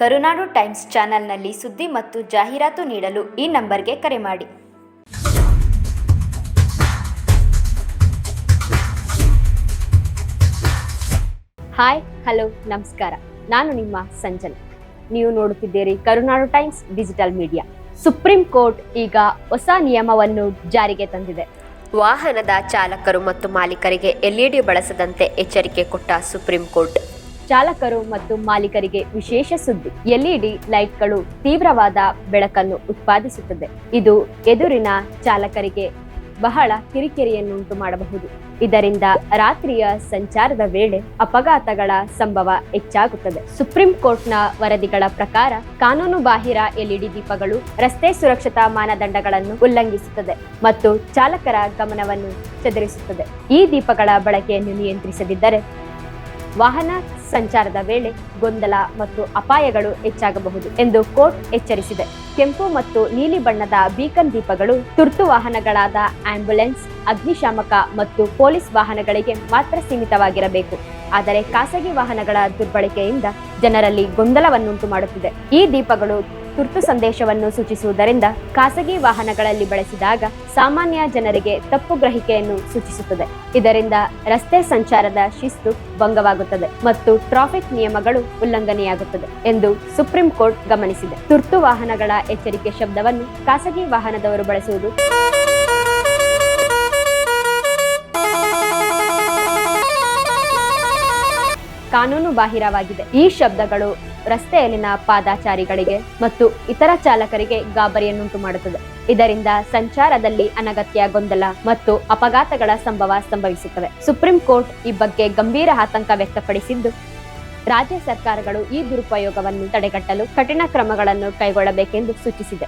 ಕರುನಾಡು times ಚಾನೆಲ್ನಲ್ಲಿ ಸುದ್ದಿ ಮತ್ತು ಜಾಹೀರಾತು ನೀಡಲು ಈ ನಂಬರ್ಗೆ ಕರೆ ಮಾಡಿ. ಹಾಯ್, ಹಲೋ, ನಮಸ್ಕಾರ. ನಾನು ನಿಮ್ಮ ಸಂಜನ. ನೀವು ನೋಡುತ್ತಿದ್ದೀರಿ Karunadu times digital media. Supreme court ಈಗ ಹೊಸ ನಿಯಮವನ್ನು ಜಾರಿಗೆ ತಂದಿದೆ. ವಾಹನದ ಚಾಲಕರು ಮತ್ತು ಮಾಲೀಕರಿಗೆ ಎಲ್ಇಡಿ ಬಳಸದಂತೆ ಎಚ್ಚರಿಕೆ ಕೊಟ್ಟ ಸುಪ್ರೀಂ ಕೋರ್ಟ್. ಚಾಲಕರು ಮತ್ತು ಮಾಲೀಕರಿಗೆ ವಿಶೇಷ ಸುದ್ದಿ. ಎಲ್ಇಡಿ ಲೈಟ್ಗಳು ತೀವ್ರವಾದ ಬೆಳಕನ್ನು ಉತ್ಪಾದಿಸುತ್ತದೆ. ಇದು ಎದುರಿನ ಚಾಲಕರಿಗೆ ಬಹಳ ಕಿರಿಕಿರಿಯನ್ನುಂಟು ಮಾಡಬಹುದು. ಇದರಿಂದ ರಾತ್ರಿಯ ಸಂಚಾರದ ವೇಳೆ ಅಪಘಾತಗಳ ಸಂಭವ ಹೆಚ್ಚಾಗುತ್ತದೆ. ಸುಪ್ರೀಂ ಕೋರ್ಟ್ನ ವರದಿಗಳ ಪ್ರಕಾರ ಕಾನೂನು ಬಾಹಿರ ಎಲ್ಇಡಿ ದೀಪಗಳು ರಸ್ತೆ ಸುರಕ್ಷತಾ ಮಾನದಂಡಗಳನ್ನು ಉಲ್ಲಂಘಿಸುತ್ತದೆ ಮತ್ತು ಚಾಲಕರ ಗಮನವನ್ನು ಚದುರಿಸುತ್ತದೆ. ಈ ದೀಪಗಳ ಬಳಕೆಯನ್ನು ನಿಯಂತ್ರಿಸದಿದ್ದರೆ ವಾಹನ ಸಂಚಾರದ ವೇಳೆ ಗೊಂದಲ ಮತ್ತು ಅಪಾಯಗಳು ಹೆಚ್ಚಾಗಬಹುದು ಎಂದು ಕೋರ್ಟ್ ಎಚ್ಚರಿಸಿದೆ. ಕೆಂಪು ಮತ್ತು ನೀಲಿ ಬಣ್ಣದ ಬೀಕನ್ ದೀಪಗಳು, ತುರ್ತು ವಾಹನಗಳಾದ ಆಂಬ್ಯುಲೆನ್ಸ್, ಅಗ್ನಿಶಾಮಕ ಮತ್ತು ಪೊಲೀಸ್ ವಾಹನಗಳಿಗೆ ಮಾತ್ರ ಸೀಮಿತವಾಗಿರಬೇಕು. ಆದರೆ ಖಾಸಗಿ ವಾಹನಗಳ ದುರ್ಬಳಕೆಯಿಂದ ಜನರಲ್ಲಿ ಗೊಂದಲವನ್ನುಂಟು ಮಾಡುತ್ತಿದೆ ಈ ದೀಪಗಳು ತುರ್ತು ಸಂದೇಶವನ್ನು ಸೂಚಿಸುವುದರಿಂದ ಖಾಸಗಿ ವಾಹನಗಳಲ್ಲಿ ಬಳಸಿದಾಗ ಸಾಮಾನ್ಯ ಜನರಿಗೆ ತಪ್ಪು ಗ್ರಹಿಕೆಯನ್ನು ಸೂಚಿಸುತ್ತದೆ. ಇದರಿಂದ ರಸ್ತೆ ಸಂಚಾರದ ಶಿಸ್ತು ಭಂಗವಾಗುತ್ತದೆ ಮತ್ತು ಟ್ರಾಫಿಕ್ ನಿಯಮಗಳು ಉಲ್ಲಂಘನೆಯಾಗುತ್ತದೆ ಎಂದು ಸುಪ್ರೀಂ ಕೋರ್ಟ್ ಗಮನಿಸಿದೆ. ತುರ್ತು ವಾಹನಗಳ ಎಚ್ಚರಿಕೆ ಶಬ್ದವನ್ನು ಖಾಸಗಿ ವಾಹನದವರು ಬಳಸುವುದು ಕಾನೂನು ಬಾಹಿರವಾಗಿದೆ ಈ ಶಬ್ದಗಳು ರಸ್ತೆಯಲ್ಲಿನ ಪಾದಾಚಾರಿಗಳಿಗೆ ಮತ್ತು ಇತರ ಚಾಲಕರಿಗೆ ಗಾಬರಿಯನ್ನುಂಟು ಮಾಡುತ್ತದೆ. ಇದರಿಂದ ಸಂಚಾರದಲ್ಲಿ ಅನಗತ್ಯ ಗೊಂದಲ ಮತ್ತು ಅಪಘಾತಗಳ ಸಂಭವ ಸಂಭವಿಸುತ್ತವೆ. ಸುಪ್ರೀಂ ಕೋರ್ಟ್ ಈ ಬಗ್ಗೆ ಗಂಭೀರ ಆತಂಕ ವ್ಯಕ್ತಪಡಿಸಿದ್ದು, ರಾಜ್ಯ ಸರ್ಕಾರಗಳು ಈ ದುರುಪಯೋಗವನ್ನು ತಡೆಗಟ್ಟಲು ಕಠಿಣ ಕ್ರಮಗಳನ್ನು ಕೈಗೊಳ್ಳಬೇಕೆಂದು ಸೂಚಿಸಿದೆ.